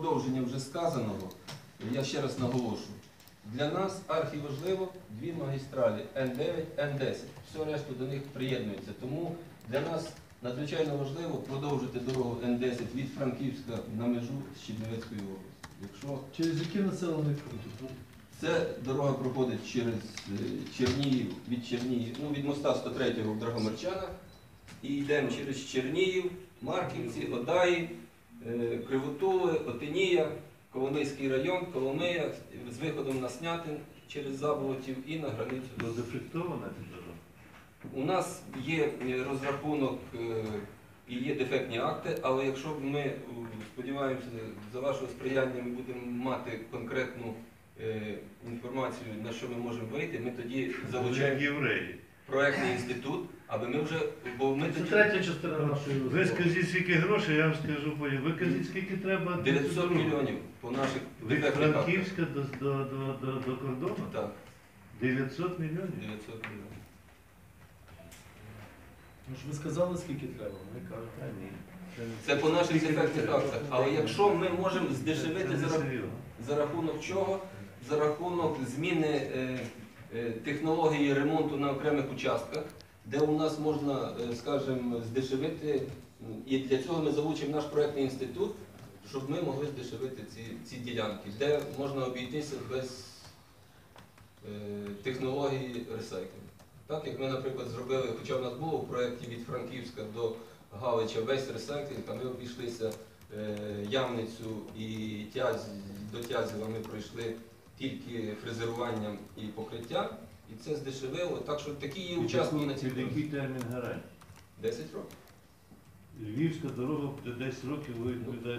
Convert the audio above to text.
продовження вже сказаного, я ще раз наголошую. Для нас архіважливо дві магістралі Н9, Н10. Все решту до них приєднується. Тому для нас надзвичайно важливо продовжити дорогу Н10 від Франківська на межу з Чернівецькою областю. Якщо Через які населений пункт? це дорога проходить через е, Чернігів, від Чернігів, ну від моста 103-го в Драгомирчанах, і йдемо через Чернігів, Марківці, Одаї, е, Кривотули, Коломийський район, Коломия з виходом на Снятин через Заболотів і на границю. Дефектована ця дорога. У нас є е, розрахунок е, і є дефектні акти, але якщо ми е, сподіваємося, за вашого сприяння ми будемо мати конкретну інформацію, на що ми можемо вийти, ми тоді залучаємо євреї. Проектний інститут, аби ми вже, бо ми Це тоді третя частина нашої Ви розмови. скажіть, скільки грошей, я вам скажу потім. Ви кажіть, скільки треба. 900 мільйонів по наших Від дефектних актах. Франківська до, до, до, до, до кордону? Так, 900 мільйонів? 900 мільйонів. Ну ж ви сказали, скільки треба, ми кажемо. Та ні. Це по наших дефектних актах. Але якщо ми можемо Це здешевити не за рахунок серйозно. За рахунок чого? За рахунок зміни е, технології ремонту на окремих участках, де у нас можна, е, скажімо, здешевити, і для цього ми залучимо наш проєктний інститут, щоб ми могли здешевити ці, ці ділянки, де можна обійтися без е, технології ресайклінгу. Так як ми, наприклад, зробили, хоча в нас було в проєкті від Франківська до Галича весь ресайклінг, а ми обійшлися е, Ямницю і Тязь, до Тязіва ми пройшли тільки фрезеруванням і покриттям, і це здешевило. Так що такі є учасники на цій Під який термін гарантії? 10 років. Львівська дорога буде 10 років, ви відповідаєте